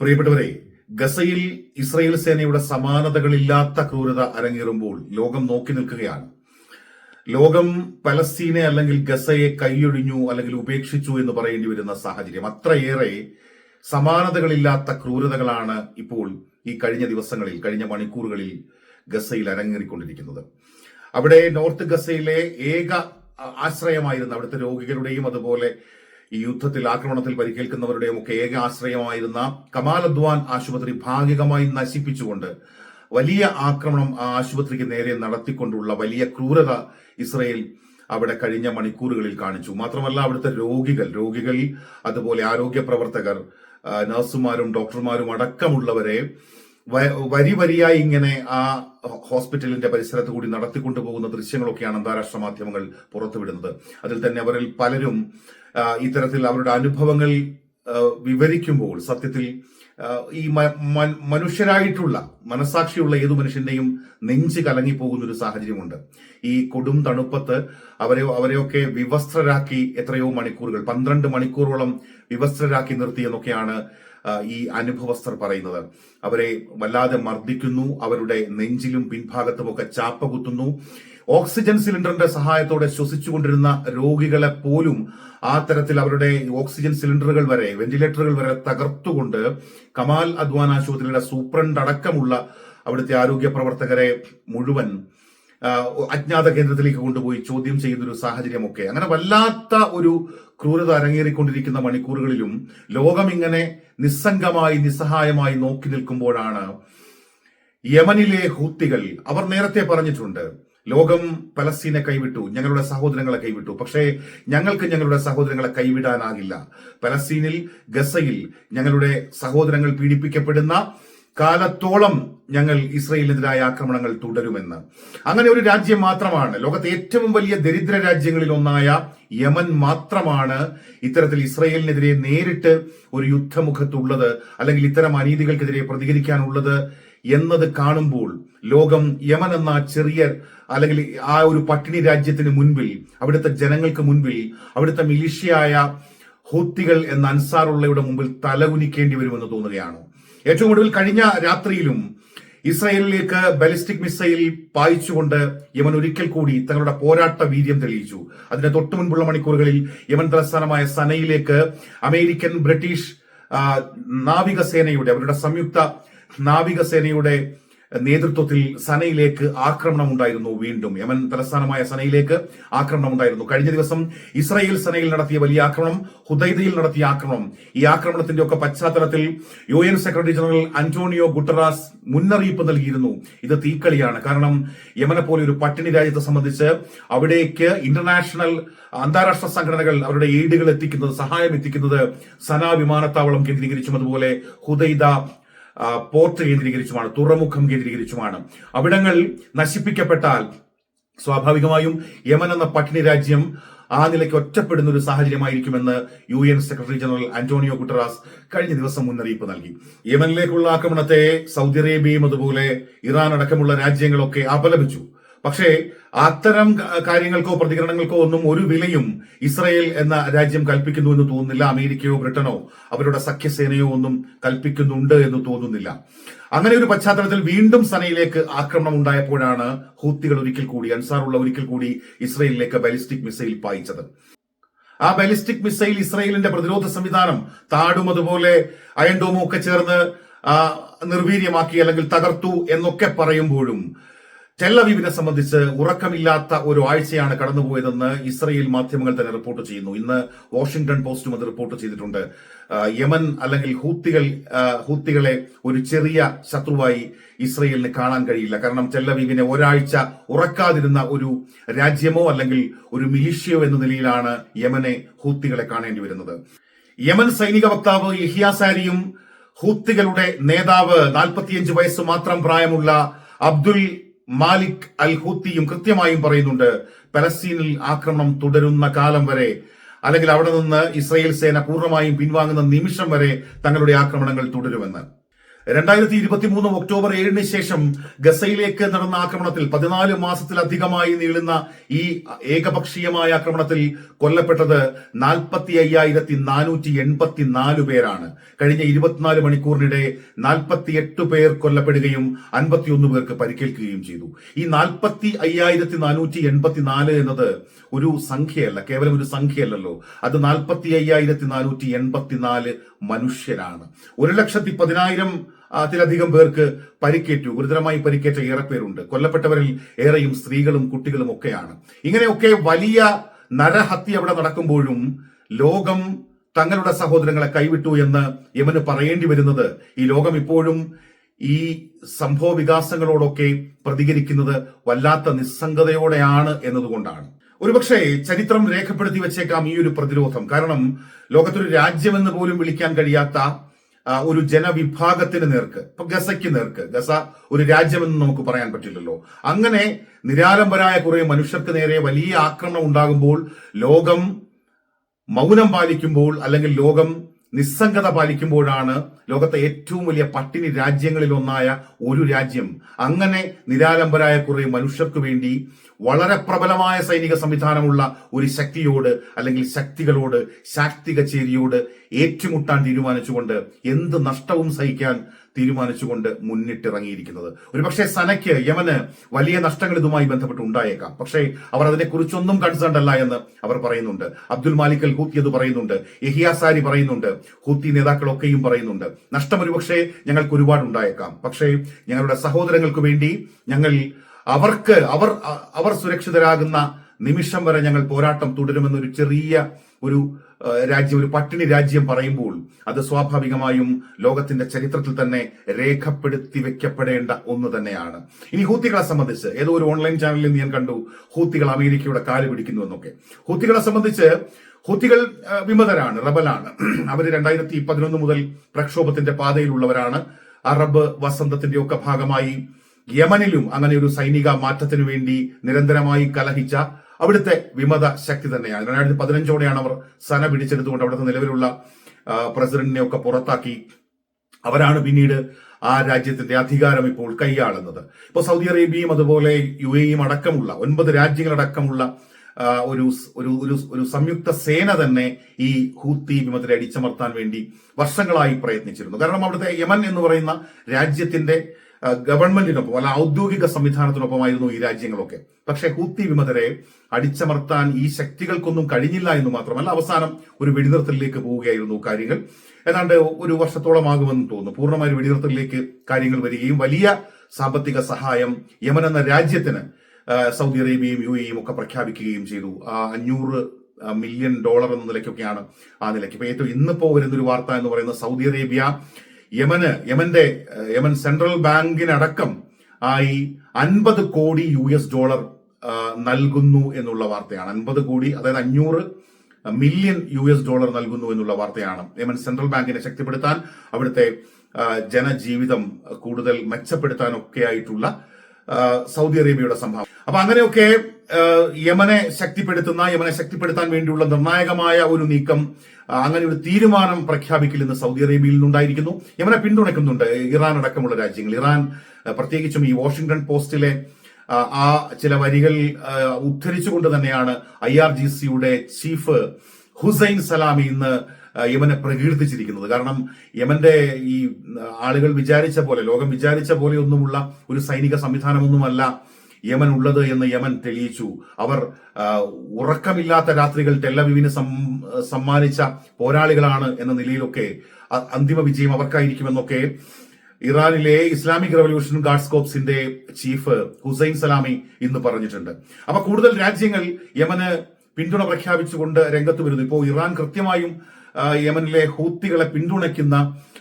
പ്രിയപ്പെട്ടവരെ ഗസയിൽ ഇസ്രയേൽ സേനയുടെ സമാനതകളില്ലാത്ത ക്രൂരത അരങ്ങേറുമ്പോൾ ലോകം നോക്കി നിൽക്കുകയാണ്. ലോകം പലസ്തീനെ അല്ലെങ്കിൽ ഗസയെ കൈയൊഴിഞ്ഞു അല്ലെങ്കിൽ ഉപേക്ഷിച്ചു എന്ന് പറയേണ്ടി വരുന്ന സാഹചര്യം. അത്രയേറെ സമാനതകളില്ലാത്ത ക്രൂരതകളാണ് ഇപ്പോൾ ഈ കഴിഞ്ഞ ദിവസങ്ങളിൽ കഴിഞ്ഞ മണിക്കൂറുകളിൽ ഗസയിൽ അരങ്ങേറിക്കൊണ്ടിരിക്കുന്നത്. അവിടെ നോർത്ത് ഗസയിലെ ഏക ആശ്രയമായിരുന്ന അവിടുത്തെ രോഗികളുടെയും അതുപോലെ ഈ യുദ്ധത്തിൽ ആക്രമണത്തിൽ പരിക്കേൽക്കുന്നവരുടെയും ഒക്കെ ഏക ആശ്രയമായിരുന്ന കമാൽ അദ്വാൻ ആശുപത്രി ഭാഗികമായി നശിപ്പിച്ചുകൊണ്ട് വലിയ ആക്രമണം ആ ആശുപത്രിക്ക് നേരെ നടത്തിക്കൊണ്ടുള്ള വലിയ ക്രൂരത ഇസ്രയേൽ അവിടെ കഴിഞ്ഞ മണിക്കൂറുകളിൽ കാണിച്ചു. മാത്രമല്ല അവിടുത്തെ രോഗികൾ രോഗികൾ അതുപോലെ ആരോഗ്യ പ്രവർത്തകർ നഴ്സുമാരും ഡോക്ടർമാരും അടക്കമുള്ളവരെ വരി വരിയായി ഇങ്ങനെ ആ ഹോസ്പിറ്റലിന്റെ പരിസരത്ത് കൂടി നടത്തിക്കൊണ്ടു പോകുന്ന ദൃശ്യങ്ങളൊക്കെയാണ് അന്താരാഷ്ട്ര മാധ്യമങ്ങൾ പുറത്തുവിടുന്നത്. അതിൽ തന്നെ അവരിൽ പലരും ഇത്തരത്തിൽ അവരുടെ അനുഭവങ്ങൾ വിവരിക്കുമ്പോൾ സത്യത്തിൽ ഈ മനുഷ്യരായിട്ടുള്ള മനസാക്ഷിയുള്ള ഏതു മനുഷ്യന്റെയും നെഞ്ച് കലങ്ങിപ്പോകുന്ന ഒരു സാഹചര്യമുണ്ട്. ഈ കൊടും തണുപ്പത്ത് അവരെ അവരെയൊക്കെ വിവസ്ത്രരാക്കി എത്രയോ മണിക്കൂറുകൾ പന്ത്രണ്ട് മണിക്കൂറോളം വിവസ്ത്രരാക്കി നിർത്തി എന്നൊക്കെയാണ് ഈ അനുഭവസ്ഥർ പറയുന്നത്. അവരെ വല്ലാതെ മർദ്ദിക്കുന്നു അവരുടെ നെഞ്ചിലും പിൻഭാഗത്തുമൊക്കെ ചാപ്പ കുത്തുന്നു ഓക്സിജൻ സിലിണ്ടറിന്റെ സഹായത്തോടെ ശ്വസിച്ചുകൊണ്ടിരുന്ന രോഗികളെ പോലും ആ തരത്തിൽ അവരുടെ ഓക്സിജൻ സിലിണ്ടറുകൾ വരെ വെന്റിലേറ്ററുകൾ വരെ തകർത്തുകൊണ്ട് കമാൽ അദ്വാൻ ആശുപത്രിയുടെ സൂപ്രണ്ട് അടക്കമുള്ള അവിടുത്തെ ആരോഗ്യ പ്രവർത്തകരെ മുഴുവൻ അജ്ഞാത കേന്ദ്രത്തിലേക്ക് കൊണ്ടുപോയി ചോദ്യം ചെയ്യുന്ന ഒരു സാഹചര്യമൊക്കെ. അങ്ങനെ വല്ലാത്ത ഒരു ക്രൂരത അരങ്ങേറിക്കൊണ്ടിരിക്കുന്ന മണിക്കൂറുകളിലും ലോകം ഇങ്ങനെ നിസ്സംഗമായി നിസ്സഹായമായി നോക്കി നിൽക്കുമ്പോഴാണ് യമനിലെ ഹൂത്തികൾ അവർ നേരത്തെ പറഞ്ഞിട്ടുണ്ട് ലോകം പലസ്തീനെ കൈവിട്ടു ഞങ്ങളുടെ സഹോദരങ്ങളെ കൈവിട്ടു. പക്ഷേ ഞങ്ങൾക്ക് ഞങ്ങളുടെ സഹോദരങ്ങളെ കൈവിടാനാകില്ല. പലസ്തീനിൽ ഗസയിൽ ഞങ്ങളുടെ സഹോദരങ്ങൾ പീഡിപ്പിക്കപ്പെടുന്ന കാലത്തോളം ഞങ്ങൾ ഇസ്രയേലിനെതിരായ ആക്രമണങ്ങൾ തുടരുമെന്ന്. അങ്ങനെ ഒരു രാജ്യം മാത്രമാണ് ലോകത്തെ ഏറ്റവും വലിയ ദരിദ്ര രാജ്യങ്ങളിൽ ഒന്നായ യമൻ മാത്രമാണ് ഇത്തരത്തിൽ ഇസ്രയേലിനെതിരെ നേരിട്ട് ഒരു യുദ്ധമുഖത്തുള്ളത് അല്ലെങ്കിൽ ഇത്തരം അനീതികൾക്കെതിരെ പ്രതികരിക്കാനുള്ളത് എന്നത് കാണുമ്പോൾ ലോകം യമൻ എന്ന ചെറിയ അല്ലെങ്കിൽ ആ ഒരു പട്ടിണി രാജ്യത്തിന് മുൻപിൽ അവിടുത്തെ ജനങ്ങൾക്ക് മുൻപിൽ അവിടുത്തെ മിലിഷ്യയായ ഹൂത്തികൾ എന്ന അൻസാറുള്ളയുടെ മുമ്പിൽ തലകുനിക്കേണ്ടി വരുമെന്ന് തോന്നുകയാണ്. ഏറ്റവും ഒടുവിൽ കഴിഞ്ഞ രാത്രിയിലും ഇസ്രയേലിലേക്ക് ബാലിസ്റ്റിക് മിസൈൽ പായിച്ചുകൊണ്ട് യമൻ ഒരിക്കൽ കൂടി തങ്ങളുടെ പോരാട്ട വീര്യം തെളിയിച്ചു. അതിന് തൊട്ടു മുൻപുള്ള മണിക്കൂറുകളിൽ യമൻ തലസ്ഥാനമായ സനയിലേക്ക് അമേരിക്കൻ ബ്രിട്ടീഷ് നാവികസേനയുടെ അവരുടെ സംയുക്ത നാവികസേനയുടെ നേതൃത്വത്തിൽ സനയിലേക്ക് ആക്രമണം ഉണ്ടായിരുന്നു വീണ്ടും. യമൻ തലസ്ഥാനമായ സനയിലേക്ക് ആക്രമണം ഉണ്ടായിരുന്നു കഴിഞ്ഞ ദിവസം ഇസ്രായേൽ സനയിൽ നടത്തിയ വലിയ ആക്രമണം ഹുദൈദയിൽ നടത്തിയ ആക്രമണം. ഈ ആക്രമണത്തിന്റെ ഒക്കെ പശ്ചാത്തലത്തിൽ U N secretary general Antonio Guterres മുന്നറിയിപ്പ് നൽകിയിരുന്നു. ഇത് തീക്കളിയാണ്. കാരണം യമനെ പോലെ ഒരു പട്ടിണി രാജ്യത്തെ സംബന്ധിച്ച് അവിടേക്ക് ഇന്റർനാഷണൽ അന്താരാഷ്ട്ര സംഘടനകൾ അവരുടെ എയ്ഡുകൾ എത്തിക്കുന്നത് സഹായം എത്തിക്കുന്നത് സന വിമാനത്താവളം കേന്ദ്രീകരിച്ചും അതുപോലെ ഹുദൈദ പോർട്ട് കേന്ദ്രീകരിച്ചുമാണ് തുറമുഖം കേന്ദ്രീകരിച്ചുമാണ്. അവിടങ്ങൾ നശിപ്പിക്കപ്പെട്ടാൽ സ്വാഭാവികമായും യമൻ എന്ന പട്ടിണി രാജ്യം ആ നിലയ്ക്ക് ഒറ്റപ്പെടുന്ന ഒരു സാഹചര്യമായിരിക്കുമെന്ന് U N secretary general Antonio Guterres കഴിഞ്ഞ ദിവസം മുന്നറിയിപ്പ് നൽകി. യമനിലേക്കുള്ള ആക്രമണത്തെ സൗദി അറേബ്യയും അതുപോലെ ഇറാൻ അടക്കമുള്ള രാജ്യങ്ങളൊക്കെ അപലപിച്ചു. പക്ഷേ അത്തരം കാര്യങ്ങൾക്കോ പ്രതികരണങ്ങൾക്കോ ഒന്നും ഒരു വിലയും ഇസ്രയേൽ എന്ന രാജ്യം കൽപ്പിക്കുന്നു എന്ന് തോന്നുന്നില്ല അമേരിക്കയോ ബ്രിട്ടനോ. അവരുടെ സഖ്യസേനയോ ഒന്നും കൽപ്പിക്കുന്നുണ്ട് എന്ന് തോന്നുന്നില്ല. അങ്ങനെ ഒരു പശ്ചാത്തലത്തിൽ വീണ്ടും സനയിലേക്ക് ആക്രമണം ഉണ്ടായപ്പോഴാണ് ഹൂത്തികൾ ഒരിക്കൽ കൂടി അൻസാറുള്ള ഒരിക്കൽ കൂടി ഇസ്രയേലിലേക്ക് ബാലിസ്റ്റിക് മിസൈൽ പായിച്ചത്. ആ ബാലിസ്റ്റിക് മിസൈൽ ഇസ്രയേലിന്റെ പ്രതിരോധ സംവിധാനം താടും അതുപോലെ അയൻഡോമും ഒക്കെ ചേർന്ന് നിർവീര്യമാക്കി അല്ലെങ്കിൽ തകർത്തു എന്നൊക്കെ പറയുമ്പോഴും ടെല്ലവീവിനെ സംബന്ധിച്ച് ഉറക്കമില്ലാത്ത ഒരു ആഴ്ചയാണ് കടന്നുപോയതെന്ന് ഇസ്രയേൽ മാധ്യമങ്ങൾ തന്നെ റിപ്പോർട്ട് ചെയ്യുന്നു. ഇന്ന് വാഷിംഗ്ടൺ പോസ്റ്റും അത് റിപ്പോർട്ട് ചെയ്തിട്ടുണ്ട്. യമൻ അല്ലെങ്കിൽ ഹൂത്തികൾ ഹൂത്തികളെ ഒരു ചെറിയ ശത്രുവായി ഇസ്രയേലിന് കാണാൻ കഴിയില്ല. കാരണം ടെല്ലവീവിനെ ഒരാഴ്ച ഉറക്കാതിരുന്ന ഒരു രാജ്യമോ അല്ലെങ്കിൽ ഒരു മിലിഷ്യയോ എന്ന നിലയിലാണ് യമനെ ഹൂത്തികളെ കാണേണ്ടി വരുന്നത്. യമൻ സൈനിക വക്താവ് ഇഹിയാസാരിയും ഹൂത്തികളുടെ നേതാവ് നാൽപ്പത്തിയഞ്ച് വയസ്സ് മാത്രം പ്രായമുള്ള അബ്ദുൽ മാലിക് അൽ ഹൂത്തിയും കൃത്യമായും പറയുന്നുണ്ട് പലസ്തീനിൽ ആക്രമണം തുടരുന്ന കാലം വരെ അല്ലെങ്കിൽ അവിടെ നിന്ന് ഇസ്രയേൽ സേന പൂർണമായും പിൻവാങ്ങുന്ന നിമിഷം വരെ തങ്ങളുടെ ആക്രമണങ്ങൾ തുടരുമെന്ന്. രണ്ടായിരത്തി ഇരുപത്തി മൂന്ന് ഒക്ടോബർ ഏഴിന് ശേഷം ഗസയിലേക്ക് നടന്ന ആക്രമണത്തിൽ പതിനാല് മാസത്തിലധികമായി നീളുന്ന ഈ ഏകപക്ഷീയമായ ആക്രമണത്തിൽ കൊല്ലപ്പെട്ടത് നാൽപ്പത്തി അയ്യായിരത്തി നാനൂറ്റി എൺപത്തി നാല് പേരാണ്. കഴിഞ്ഞ ഇരുപത്തിനാല് മണിക്കൂറിനിടെ നാൽപ്പത്തിയെട്ട് പേർ കൊല്ലപ്പെടുകയും അൻപത്തിയൊന്ന് പേർക്ക് പരിക്കേൽക്കുകയും ചെയ്തു. ഈ നാൽപ്പത്തി അയ്യായിരത്തി നാനൂറ്റി എൺപത്തി നാല് എന്നത് ഒരു സംഖ്യയല്ല കേവലം ഒരു സംഖ്യയല്ലല്ലോ. അത് നാൽപ്പത്തി അയ്യായിരത്തി നാനൂറ്റി എൺപത്തിനാല് മനുഷ്യരാണ്. ഒരു ലക്ഷത്തി പതിനായിരം ത്തിലധികം പേർക്ക് പരിക്കേറ്റു. ഗുരുതരമായി പരിക്കേറ്റ ഏറെ പേരുണ്ട് കൊല്ലപ്പെട്ടവരിൽ ഏറെയും സ്ത്രീകളും കുട്ടികളും ഒക്കെയാണ്. ഇങ്ങനെയൊക്കെ വലിയ നരഹത്യ അവിടെ നടക്കുമ്പോഴും ലോകം തങ്ങളുടെ സഹോദരങ്ങളെ കൈവിട്ടു എന്ന് യമന് പറയേണ്ടി വരുന്നത് ഈ ലോകം ഇപ്പോഴും ഈ സംഭവ വികാസങ്ങളോടൊക്കെ പ്രതികരിക്കുന്നത് വല്ലാത്ത നിസ്സംഗതയോടെയാണ് എന്നതുകൊണ്ടാണ്. ഒരുപക്ഷെ ചരിത്രം രേഖപ്പെടുത്തി വെച്ചേക്കാം ഈ ഒരു പ്രതിരോധം. കാരണം ലോകത്തൊരു രാജ്യമെന്ന് പോലും വിളിക്കാൻ കഴിയാത്ത ഒരു ജനവിഭാഗത്തിന് നേർക്ക് ഇപ്പൊ ഗസയ്ക്ക് നേർക്ക്. ഗസ ഒരു രാജ്യമെന്ന് നമുക്ക് പറയാൻ പറ്റില്ലല്ലോ. അങ്ങനെ നിരാലംബരായ കുറെ മനുഷ്യർക്ക് നേരെ വലിയ ആക്രമണം ഉണ്ടാകുമ്പോൾ ലോകം മൗനം പാലിക്കുമ്പോൾ അല്ലെങ്കിൽ ലോകം നിസ്സംഗത പാലിക്കുമ്പോഴാണ് ലോകത്തെ ഏറ്റവും വലിയ പട്ടിണി രാജ്യങ്ങളിൽ ഒന്നായ ഒരു രാജ്യം. അങ്ങനെ നിരാലംബരായ കുറെ മനുഷ്യർക്ക് വേണ്ടി വളരെ പ്രബലമായ സൈനിക സംവിധാനമുള്ള ഒരു ശക്തിയോട് അല്ലെങ്കിൽ ശക്തികളോട് ശാക്തിക ചേരിയോട് ഏറ്റുമുട്ടാൻ തീരുമാനിച്ചുകൊണ്ട് എന്ത് നഷ്ടവും സഹിക്കാൻ തീരുമാനിച്ചുകൊണ്ട് മുന്നിട്ടിറങ്ങിയിരിക്കുന്നത്. ഒരുപക്ഷെ സനയ്ക്ക് യമന് വലിയ നഷ്ടങ്ങൾ ഇതുമായി ബന്ധപ്പെട്ട് ഉണ്ടായേക്കാം. പക്ഷേ അവർ അതിനെക്കുറിച്ചൊന്നും കൺസേൺഡ് അല്ല എന്ന് അവർ പറയുന്നുണ്ട്. അബ്ദുൽ മാലിക് അൽ ഹൂത്തി അത് പറയുന്നുണ്ട്. യഹിയാസാരി പറയുന്നുണ്ട്. ഹൂത്തി നേതാക്കളൊക്കെയും പറയുന്നുണ്ട്. നഷ്ടം ഒരുപക്ഷെ ഞങ്ങൾക്ക് ഒരുപാട് ഉണ്ടായേക്കാം. പക്ഷേ ഞങ്ങളുടെ സഹോദരങ്ങൾക്ക് വേണ്ടി ഞങ്ങൾ അവർക്ക് അവർ അവർ സുരക്ഷിതരാകുന്ന നിമിഷം വരെ ഞങ്ങൾ പോരാട്ടം തുടരുമെന്നൊരു ചെറിയ ഒരു രാജ്യം ഒരു പട്ടിണി രാജ്യം പറയുമ്പോൾ അത് സ്വാഭാവികമായും ലോകത്തിന്റെ ചരിത്രത്തിൽ തന്നെ രേഖപ്പെടുത്തി വെക്കപ്പെടേണ്ട ഒന്ന് തന്നെയാണ്. ഇനി ഹൂത്തികളെ സംബന്ധിച്ച് ഏതോ ഒരു ഓൺലൈൻ ചാനലിൽ ഞാൻ കണ്ടു ഹൂത്തികൾ അമേരിക്കയുടെ കാൽ പിടിക്കുന്നു എന്നൊക്കെ. ഹൂത്തികളെ സംബന്ധിച്ച് ഹൂത്തികൾ വിമതരാണ് റബലാണ്. അവർ രണ്ടായിരത്തി പതിനൊന്ന് മുതൽ പ്രക്ഷോഭത്തിന്റെ പാതയിലുള്ളവരാണ്. അറബ് വസന്തത്തിന്റെ ഒക്കെ ഭാഗമായി യമനിലും അങ്ങനെ ഒരു സൈനിക മാറ്റത്തിനു വേണ്ടി നിരന്തരമായി കലഹിച്ച അവിടുത്തെ വിമത ശക്തി തന്നെയാണ്. രണ്ടായിരത്തി പതിനഞ്ചോടെയാണ് അവർ സന പിടിച്ചെടുത്തുകൊണ്ട് അവിടുത്തെ നിലവിലുള്ള ആ, പ്രസിഡന്റിനെ ഒക്കെ പുറത്താക്കി. അവരാണ് പിന്നീട് ആ രാജ്യത്തിന്റെ അധികാരം ഇപ്പോൾ കൈയാളുന്നത്. ഇപ്പൊ സൗദി അറേബ്യയും അതുപോലെ യു എയും അടക്കമുള്ള ഒൻപത് രാജ്യങ്ങളടക്കമുള്ള ഒരു ഒരു ഒരു സംയുക്ത സേന തന്നെ ഈ ഹൂത്തി വിമതരെ അടിച്ചമർത്താൻ വേണ്ടി വർഷങ്ങളായി പ്രയത്നിച്ചിരുന്നു. കാരണം അവിടുത്തെ യമൻ എന്ന് പറയുന്ന രാജ്യത്തിന്റെ ഗവൺമെന്റിനൊപ്പം അല്ല ഔദ്യോഗിക സംവിധാനത്തിനൊപ്പമായിരുന്നു ഈ രാജ്യങ്ങളൊക്കെ. പക്ഷേ ഹൂത്തി വിമതരെ അടിച്ചമർത്താൻ ഈ ശക്തികൾക്കൊന്നും കഴിഞ്ഞില്ല എന്ന് മാത്രമല്ല അവസാനം ഒരു വെടിനിർത്തലിലേക്ക് പോവുകയായിരുന്നു കാര്യങ്ങൾ. ഏതാണ്ട് ഒരു വർഷത്തോളമാകുമെന്ന് തോന്നുന്നു. പൂർണമായ വെടിനിർത്തലിലേക്ക് കാര്യങ്ങൾ വരികയും വലിയ സാമ്പത്തിക സഹായം യമൻ എന്ന രാജ്യത്തിന് സൗദി അറേബ്യയും യു എയും ഒക്കെ പ്രഖ്യാപിക്കുകയും ചെയ്തു. അഞ്ഞൂറ് മില്യൺ ഡോളർ എന്ന നിലയ്ക്കൊക്കെയാണ് ആ നിലയ്ക്ക്. ഇപ്പൊ ഏറ്റവും ഇന്നിപ്പോ വരുന്നൊരു വാർത്ത എന്ന് പറയുന്നത് സൗദി അറേബ്യ യമന് യമന്റെ യമൻ സെൻട്രൽ ബാങ്കിനടക്കം ആയി അൻപത് കോടി യു എസ് ഡോളർ നൽകുന്നു എന്നുള്ള വാർത്തയാണ്. അൻപത് കോടി അതായത് അഞ്ഞൂറ് മില്യൺ യു എസ് ഡോളർ നൽകുന്നു എന്നുള്ള വാർത്തയാണ്. യമൻ സെൻട്രൽ ബാങ്കിനെ ശക്തിപ്പെടുത്താൻ അവിടുത്തെ ജനജീവിതം കൂടുതൽ മെച്ചപ്പെടുത്താനൊക്കെ ആയിട്ടുള്ള ആ, സൗദി അറേബ്യയുടെ സംഭാവന. അപ്പൊ അങ്ങനെയൊക്കെ യമനെ ശക്തിപ്പെടുത്തുന്ന യമനെ ശക്തിപ്പെടുത്താൻ വേണ്ടിയുള്ള നിർണായകമായ ഒരു നീക്കം അങ്ങനെ ഒരു തീരുമാനം പ്രഖ്യാപിക്കില്ലെന്ന് സൗദി അറേബ്യയിൽ നിന്നുണ്ടായിരിക്കുന്നു. യമനെ പിന്തുണയ്ക്കുന്നുണ്ട് ഇറാൻ അടക്കമുള്ള രാജ്യങ്ങൾ. ഇറാൻ പ്രത്യേകിച്ചും ഈ വാഷിംഗ്ടൺ പോസ്റ്റിലെ ആ, ചില വരികൾ ഉദ്ധരിച്ചുകൊണ്ട് തന്നെയാണ് ഐ ആർ ജി സിയുടെ ചീഫ് ഹുസൈൻ സലാമി ഇന്ന് യമനെ പ്രകീർത്തിച്ചിരിക്കുന്നത്. കാരണം യമന്റെ ഈ ആളുകൾ വിചാരിച്ച പോലെ ലോകം വിചാരിച്ച പോലെയൊന്നുമുള്ള ഒരു സൈനിക സംവിധാനമൊന്നുമല്ല യമൻ ഉള്ളത് എന്ന് യമൻ തെളിയിച്ചു. അവർ ഉറക്കമില്ലാത്ത രാത്രികൾ ടെല്ലവിവിന് സമ്മാനിച്ച പോരാളികളാണ് എന്ന നിലയിലൊക്കെ അന്തിമ വിജയം അവർക്കായിരിക്കുമെന്നൊക്കെ ഇറാനിലെ ഇസ്ലാമിക് റവല്യൂഷൻ ഗാർഡ്സ് കോപ്സിന്റെ ചീഫ് ഹുസൈൻ സലാമി ഇന്ന് പറഞ്ഞിട്ടുണ്ട്. അപ്പൊ കൂടുതൽ രാജ്യങ്ങൾ യമന് പിന്തുണ പ്രഖ്യാപിച്ചുകൊണ്ട് രംഗത്ത് വരുന്നു. ഇപ്പോൾ ഇറാൻ കൃത്യമായും യമനിലെ ഹൂത്തികളെ പിന്തുണയ്ക്കുന്ന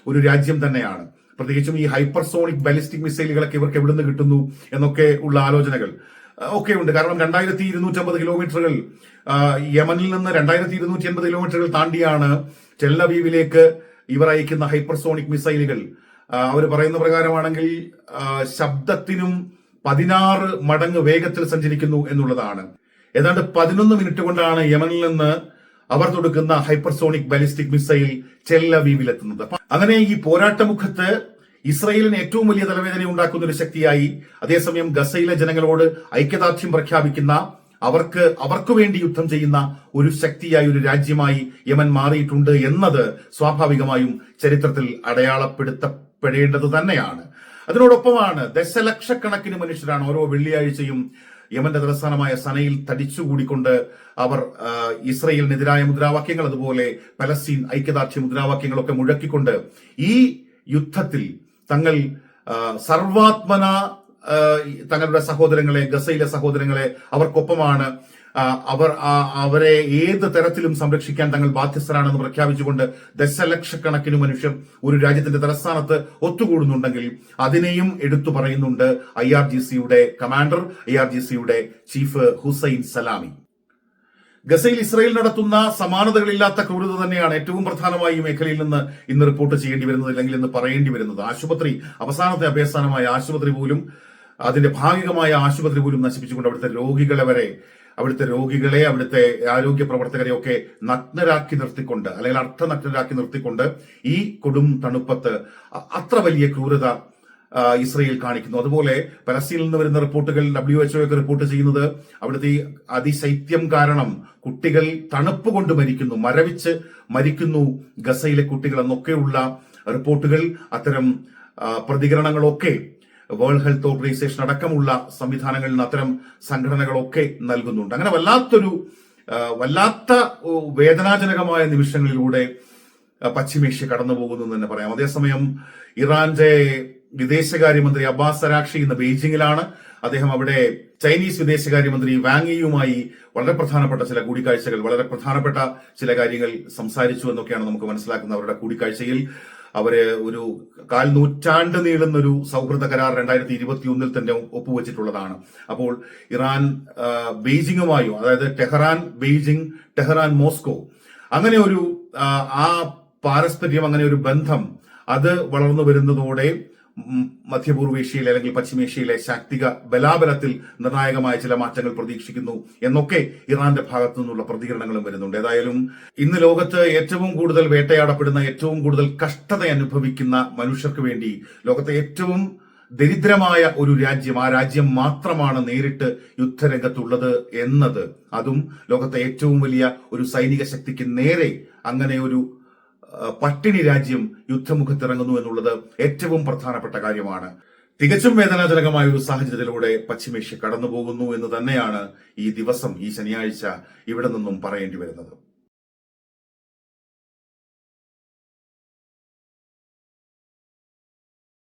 ഒരു രാജ്യം തന്നെയാണ്. പ്രത്യേകിച്ചും ഈ ഹൈപ്പർസോണിക് ബാലിസ്റ്റിക് മിസൈലുകളൊക്കെ ഇവർക്ക് എവിടുന്ന് കിട്ടുന്നു എന്നൊക്കെ ഉള്ള ആലോചനകൾ ഒക്കെ ഉണ്ട്. കാരണം രണ്ടായിരത്തി ഇരുന്നൂറ്റമ്പത് കിലോമീറ്ററുകൾ യമനിൽ നിന്ന് രണ്ടായിരത്തി ഇരുന്നൂറ്റി അൻപത് കിലോമീറ്ററുകൾ താണ്ടിയാണ് ടെല്ലവീവിലേക്ക് ഇവർ അയക്കുന്ന ഹൈപ്പർസോണിക് മിസൈലുകൾ. അവർ പറയുന്ന പ്രകാരമാണെങ്കിൽ ശബ്ദത്തിനും പതിനാറ് മടങ്ങ് വേഗത്തിൽ സഞ്ചരിക്കുന്നു എന്നുള്ളതാണ്. ഏതാണ്ട് പതിനൊന്ന് മിനിറ്റ് കൊണ്ടാണ് യമനിൽ നിന്ന് അവർ തൊടുക്കുന്ന ഹൈപ്പർസോണിക് ബാലിസ്റ്റിക് മിസൈൽ ചെല്ലവീവിലെത്തുന്നത് അങ്ങനെ ഈ പോരാട്ടമുഖത്ത് ഇസ്രയേലിന് ഏറ്റവും വലിയ തലവേദന ഉണ്ടാക്കുന്ന ഒരു ശക്തിയായി അതേസമയം ഗസയിലെ ജനങ്ങളോട് ഐക്യദാർഢ്യം പ്രഖ്യാപിക്കുന്ന അവർക്ക് അവർക്ക് വേണ്ടി യുദ്ധം ചെയ്യുന്ന ഒരു ശക്തിയായി ഒരു രാജ്യമായി യമൻ മാറിയിട്ടുണ്ട് എന്നത് സ്വാഭാവികമായും ചരിത്രത്തിൽ അടയാളപ്പെടുത്തപ്പെടേണ്ടത് തന്നെയാണ്. അതിനോടൊപ്പമാണ് ദശലക്ഷക്കണക്കിന് മനുഷ്യരാണ് ഓരോ വെള്ളിയാഴ്ചയും യമന്റെ തലസ്ഥാനമായ സനയിൽ തടിച്ചുകൂടിക്കൊണ്ട് അവർ ഇസ്രയേലിനെതിരായ മുദ്രാവാക്യങ്ങൾ അതുപോലെ പലസ്തീൻ ഐക്യദാർഢ്യ മുദ്രാവാക്യങ്ങളൊക്കെ മുഴക്കിക്കൊണ്ട് ഈ യുദ്ധത്തിൽ തങ്ങൾ സർവാത്മന തങ്ങളുടെ സഹോദരങ്ങളെ ഗസയിലെ സഹോദരങ്ങളെ അവർക്കൊപ്പമാണ്. അവർ അവരെ ഏത് തരത്തിലും സംരക്ഷിക്കാൻ തങ്ങൾ ബാധ്യസ്ഥരാണെന്ന് പ്രഖ്യാപിച്ചുകൊണ്ട് ദശലക്ഷക്കണക്കിന് മനുഷ്യർ ഒരു രാജ്യത്തിന്റെ തലസ്ഥാനത്ത് ഒത്തുകൂടുന്നുണ്ടെങ്കിൽ അതിനെയും എടുത്തു പറയുന്നുണ്ട് ഐ ആർ ജി സിയുടെ കമാൻഡർ ഐ ആർ ജി സിയുടെ ചീഫ് ഹുസൈൻ സലാമി. ഗസയിൽ ഇസ്രയേൽ നടത്തുന്ന സമാനതകളില്ലാത്ത ക്രൂരത തന്നെയാണ് ഏറ്റവും പ്രധാനമായി ഈ മേഖലയിൽ നിന്ന് ഇന്ന് റിപ്പോർട്ട് ചെയ്യേണ്ടി വരുന്നത് അല്ലെങ്കിൽ ഇന്ന് പറയേണ്ടി വരുന്നത്. ആശുപത്രി അവസാനത്തെ അഭയസ്ഥാനമായ ആശുപത്രി പോലും അതിന്റെ ഭാഗികമായ ആശുപത്രി പോലും നശിപ്പിച്ചുകൊണ്ട് അവിടുത്തെ രോഗികളെ വരെ അവിടുത്തെ രോഗികളെ അവിടുത്തെ ആരോഗ്യ പ്രവർത്തകരെ ഒക്കെ നഗ്നരാക്കി നിർത്തിക്കൊണ്ട് അല്ലെങ്കിൽ അർത്ഥനഗ്നരാക്കി നിർത്തിക്കൊണ്ട് ഈ കൊടും തണുപ്പത്ത് അത്ര വലിയ ക്രൂരത ഇസ്രയേൽ കാണിക്കുന്നു. അതുപോലെ പലസ്തീനിൽ നിന്ന് വരുന്ന റിപ്പോർട്ടുകൾ ഡബ്ല്യു എച്ച്ഒ ഒക്കെ റിപ്പോർട്ട് ചെയ്യുന്നത് അവിടുത്തെ ഈ അതിശൈത്യം കാരണം കുട്ടികൾ തണുപ്പ് കൊണ്ട് മരിക്കുന്നു മരവിച്ച് മരിക്കുന്നു ഗസയിലെ കുട്ടികൾ എന്നൊക്കെയുള്ള റിപ്പോർട്ടുകൾ അത്തരം പ്രതികരണങ്ങളൊക്കെ വേൾഡ് ഹെൽത്ത് ഓർഗനൈസേഷൻ അടക്കമുള്ള സംവിധാനങ്ങളിൽ നിന്ന് അത്തരം സംഘടനകളൊക്കെ നൽകുന്നുണ്ട്. അങ്ങനെ വല്ലാത്തൊരു വല്ലാത്ത വേദനാജനകമായ നിമിഷങ്ങളിലൂടെ പശ്ചിമേഷ്യ കടന്നു പോകുന്നു തന്നെ പറയാം. അതേസമയം ഇറാന്റെ വിദേശകാര്യമന്ത്രി അബ്ബാസ് അരാക്ഷി ഇന്ന് ബെയ്ജിങ്ങിലാണ്. അദ്ദേഹം അവിടെ ചൈനീസ് വിദേശകാര്യമന്ത്രി വാങ്ങിയുമായി വളരെ പ്രധാനപ്പെട്ട ചില കൂടിക്കാഴ്ചകൾ വളരെ പ്രധാനപ്പെട്ട ചില കാര്യങ്ങൾ സംസാരിച്ചു എന്നൊക്കെയാണ് നമുക്ക് മനസ്സിലാക്കുന്ന അവരുടെ കൂടിക്കാഴ്ചയിൽ. അവർ ഒരു കാൽ നൂറ്റാണ്ട് നീളുന്ന ഒരു സൗഹൃദ കരാർ രണ്ടായിരത്തി ഇരുപത്തി ഒന്നിൽ തന്നെ ഒപ്പുവെച്ചിട്ടുള്ളതാണ്. അപ്പോൾ ഇറാൻ ബെയ്ജിങ്ങുമായോ അതായത് ടെഹ്റാൻ ബെയ്ജിങ് ടെഹ്റാൻ മോസ്കോ അങ്ങനെ ഒരു ആ, പാരസ്പര്യം അങ്ങനെ ഒരു ബന്ധം അത് വളർന്നു വരുന്നതോടെ മധ്യപൂർവേഷ്യയിലെ അല്ലെങ്കിൽ പശ്ചിമേഷ്യയിലെ ശാക്തിക ബലാബലത്തിൽ നിർണായകമായ ചില മാറ്റങ്ങൾ പ്രതീക്ഷിക്കുന്നു എന്നൊക്കെ ഇറാന്റെ ഭാഗത്തു നിന്നുള്ള പ്രതികരണങ്ങളും വരുന്നുണ്ട്. ഏതായാലും ഇന്ന് ലോകത്ത് ഏറ്റവും കൂടുതൽ വേട്ടയാടപ്പെടുന്ന ഏറ്റവും കൂടുതൽ കഷ്ടത അനുഭവിക്കുന്ന മനുഷ്യർക്ക് വേണ്ടി ലോകത്തെ ഏറ്റവും ദരിദ്രമായ ഒരു രാജ്യം ആ രാജ്യം മാത്രമാണ് നേരിട്ട് യുദ്ധരംഗത്തുള്ളത് എന്നത്. അതും ലോകത്തെ ഏറ്റവും വലിയ ഒരു സൈനിക ശക്തിക്ക് നേരെ അങ്ങനെ ഒരു പട്ടിണി രാജ്യം യുദ്ധമുഖത്തിറങ്ങുന്നു എന്നുള്ളത് ഏറ്റവും പ്രധാനപ്പെട്ട കാര്യമാണ്. തികച്ചും വേദനാജനകമായ ഒരു സാഹചര്യത്തിലൂടെ പശ്ചിമേഷ്യ കടന്നുപോകുന്നു എന്ന് തന്നെയാണ് ഈ ദിവസം ഈ ശനിയാഴ്ച ഇവിടെ നിന്നും പറയേണ്ടി വരുന്നത്.